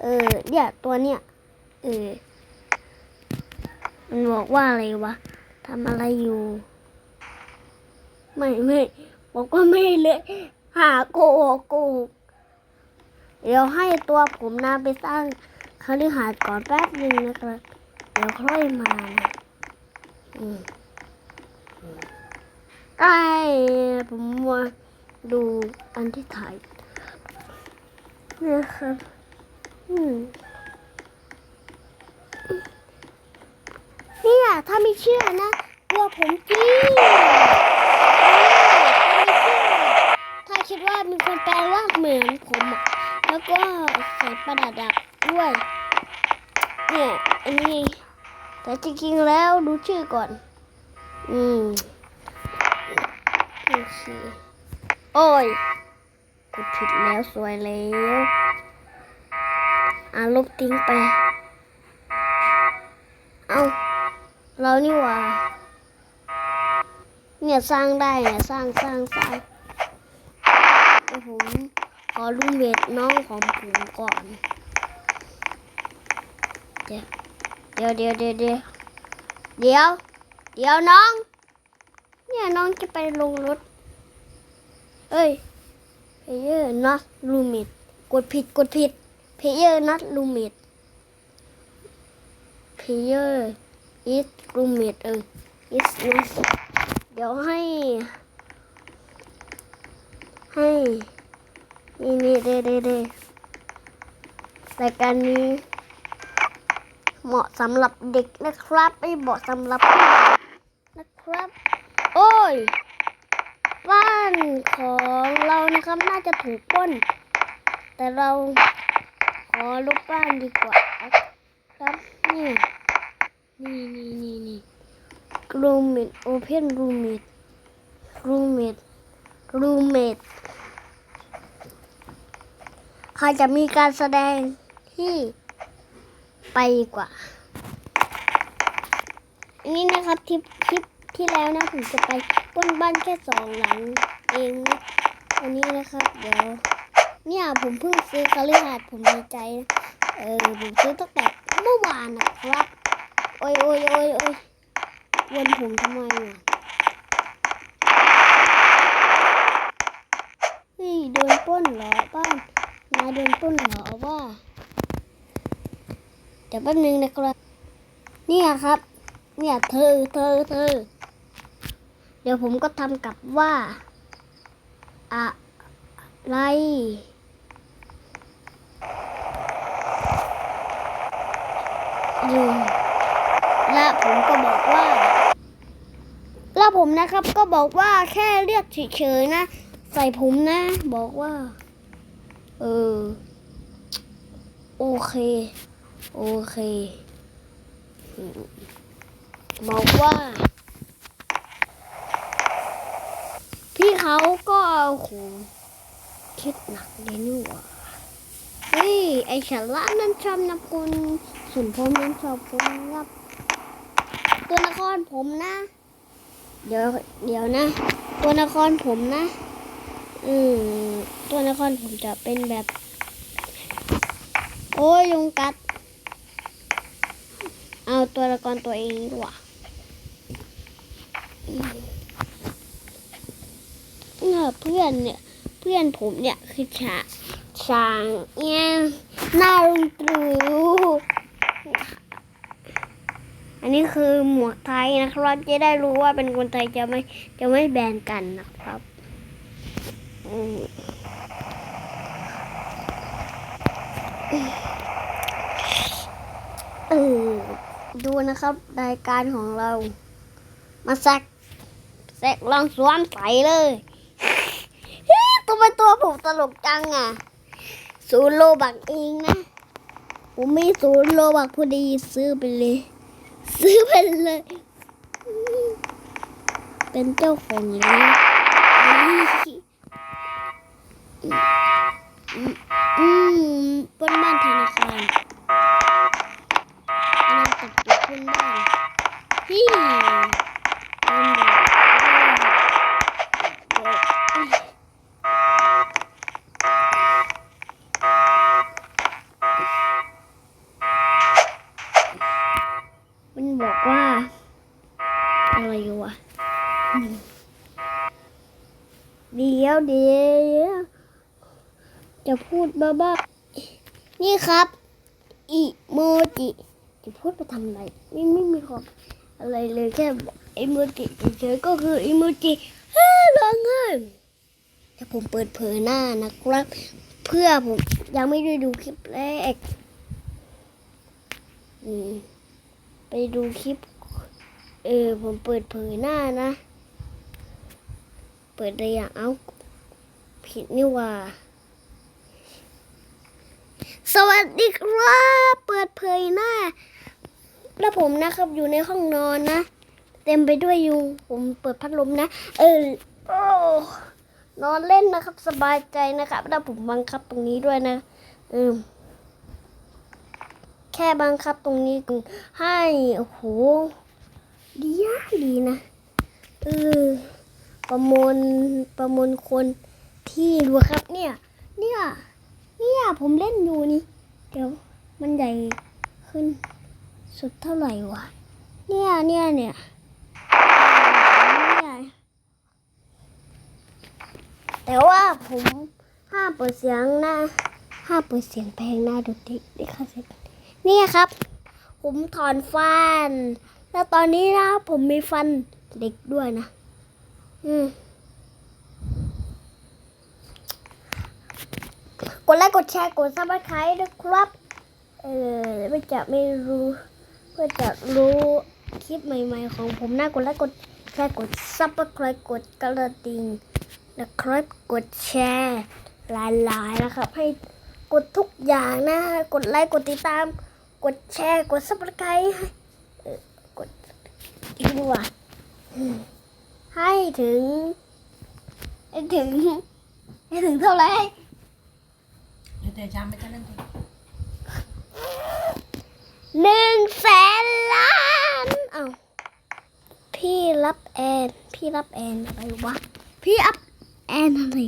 เออเนี่ยตัวเนี้ยเออมันบอกว่าอะไรวะทำอะไรอยู่ ไม่ไม่บอกว่าไม่เลยหาโกกโกเดี๋ยวให้ตัวผมนะไปสร้างคฤหาสน์ก่อนแป๊บหนึ่งนะครับ เดี๋ยวค่อยมานะอืมไอ้ผมมาดูอันที่ถ่ายนะครับ เนี่ยถ้าไม่เชื่อนะกลัวผมจริงเออถ้าไม่เชื่อถ้าคิดว่ามีคนแปลงร่างเหมือนผมอะแล้วก็ใส่ประดับดักด้วย เนี่ยอันนี้แต่จริงๆแล้วดูชื่อก่อน อืมโอเคโอ้ยกดผิดแล้วสวยแล้ว อ่าลบทิ้งไป เอาเรานี่ว่าเนี่ยสร้างได้เนี่ยสร้างสร้างสร้างผมขอลุงเวทน้องของผมก่อน เดี๋ยวเดี๋ยวเดี๋ยวเดี๋ยวเดี๋ยวเดี๋ยว เดี๋ยวน้อง เนี่ยน้องจะไปลงรถ เอ้ย player not limit กดผิดกดผิด player not limit player is limit เออ is not เดี๋ยวให้ ให้นี่นี่เด้เด้เด้รายการนี้ เหมาะสำหรับเด็กนะครับไม่เหมาะสำหรับผู้ใหญ่นะครับ โอ้ยบ้านของเรานะครับน่าจะถูกป้น แต่เรา อลบบ้านดีกว่าครับนี่นี่นี่นี่นี่รูมเมดโอเพนรูมเมดรูมเมดรูมเมดใครจะมีการแสดงที่ไปกว่า อันนี้นะครับทิปคลิปที่แล้วนะผมจะไปป้นบ้านแค่สองหลังเองนะวันนี้นะครับ เดี๋ยว เนี่ยผมเพิ่งซื้อคฤหาสน์ผมดีใจนะเออผมซื้อตั้งแต่เมื่อวานนะครับ โอ้ยโอ้ยโอ้ยโอ้ยวนผมทำไมอะเฮ้ยโดนป้นเหรอบ้านนายโดนป้นเหรอว่าเดี๋ยวแป๊บนึงนะครับเนี่ยครับ เนี่ยเธอเธอเธอเดี๋ยวผมก็ทำกับว่า อะไร อยู่ และผมก็บอกว่า แล้วผมนะครับก็บอกว่าแค่เรียกเฉยๆนะ ใส่ผมนะ บอกว่า เออ โอเค โอเค บอกว่า พี่เขาก็เอาโหคิดหนักเลยนี่หว่าเฮ้ยไอฉันละนั่นชอบนับคุณ ส่วนผมนั้นชอบคุณรับ ตัวละครผมนะ เดี๋ยวเดี๋ยวนะ ตัวละครผมนะ อืมตัวละครผมจะเป็นแบบ โอ้ยยุงกัด เอาตัวละครตัวเองดีกว่าเพื่อนเนี่ย เพื่อนผมเนี่ยคือชาช้างเนี่ยหน้าลุงตรู อันนี้คือหมวกไทยนะครับ จะได้รู้ว่าเป็นคนไทยจะไม่จะไม่แบนกันนะครับเออดูนะครับรายการของเรา มาแซกแซกลองสวมใส่เลยเฮ้ยตัวเป็นตัวผมตลกจังอะ ศูนย์โลบักเองนะ ผมมีศูนย์โลบักพอดีซื้อไปเลย ซื้อไปเลย เป็นเจ้าของเลยอืมอืมปล้นบ้านธนาคารอันนั้นตัดตัวปล้นบ้านพี่ เดี๋ยวเดี๋ยวจะพูดบ้าๆนี่ครับ อีโมจิ จะพูดไปทำอะไรไม่ไม่มีความอะไรเลยแค่อีโมจิเฉยๆก็คืออีโมจิเฮ้ยร้องไห้แต่ผมเปิดเผยหน้านะครับ เพื่อผมยังไม่ได้ดูคลิปแรกไปดูคลิป เออผมเปิดเผยหน้านะ เปิดได้อย่างเอาผิดนี่ว่า สวัสดีครับเปิดเผยหน้า แล้วผมนะครับอยู่ในห้องนอนนะ เต็มไปด้วยยุงผมเปิดพัดลมนะ เออโอ้นอนเล่นนะครับ สบายใจนะครับ แล้วผมบังคับตรงนี้ด้วยนะเออแค่บังคับตรงนี้ให้โอ้โหดีนะดีนะเออ ประมวลประมวลคนที่ดูครับ เนี่ย เนี่ยเนี่ยผมเล่นอยู่นี่เดี๋ยวมันใหญ่ขึ้นสุดเท่าไหร่วะเนี่ยเนี่ยเนี่ยแต่ว่าผมห้ามเปิดเสียงนะห้ามเปิดเสียงเพลงนะดูดิดิค่ะเสร็จเนี่ยครับ ผมถอนฟัน แล้วตอนนี้นะผมมีฟันเด็กด้วยนะ กดไลค์กดแชร์กดซับสไครต์ด้วยครับ เออเพื่อจะไม่รู้ เพื่อจะรู้คลิปใหม่ ๆ ของผมนะกดไลค์กดแชร์กดซับสไครต์กดกระดิ่งนะครับกดแชร์หลายๆนะครับ ให้กดทุกอย่างนะกดไลค์กดติดตาม กดแชร์กดซับสไครต์กดอีกดีกว่า ให้ถึงให้ถึงให้ถึงเท่าไหร่เดี๋ยวแต่จำไม่กันเล่นตัวหนึ่งแสนล้านเอาพี่รับแอน พี่รับแอนอะไรวะ พี่อัพแอนอะไร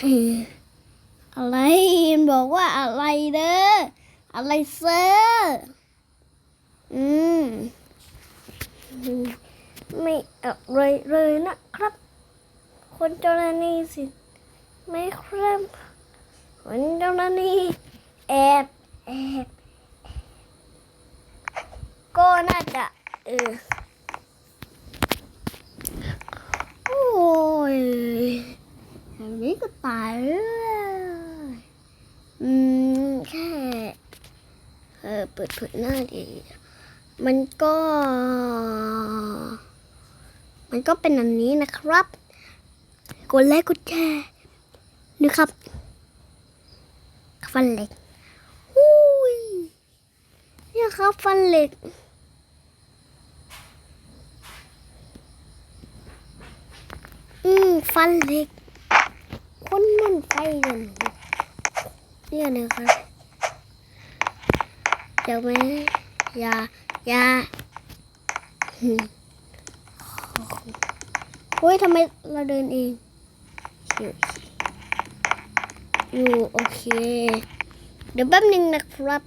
เอออะไรมันบอกว่าอะไรเด้ออะไรเซอร์อืมอืมไม่ อะไรเลยนะครับ คนเจ้าหน้าที่สิไม่ครับคนเจ้าหน้าที่แอบแอบก็น่าจะเออโอ้ยแบบนี้ก็ตายเลยอืมแค่เออเปิดเผยหน้าดี มันก็ มันก็เป็นอันนี้นะครับ กดไลค์กดแชร์นี่ครับฟันเหล็กหุ้ยนี่ครับฟันเหล็กอืมฟันเหล็ก คนมันไฟเด่นเนี่ยนะครับเดี๋ยวไหมอยาอยาอื เฮ้ยทำไมเราเดินเองอยู่อยู่โอเค เดี๋ยวแป๊บนึงนะครับ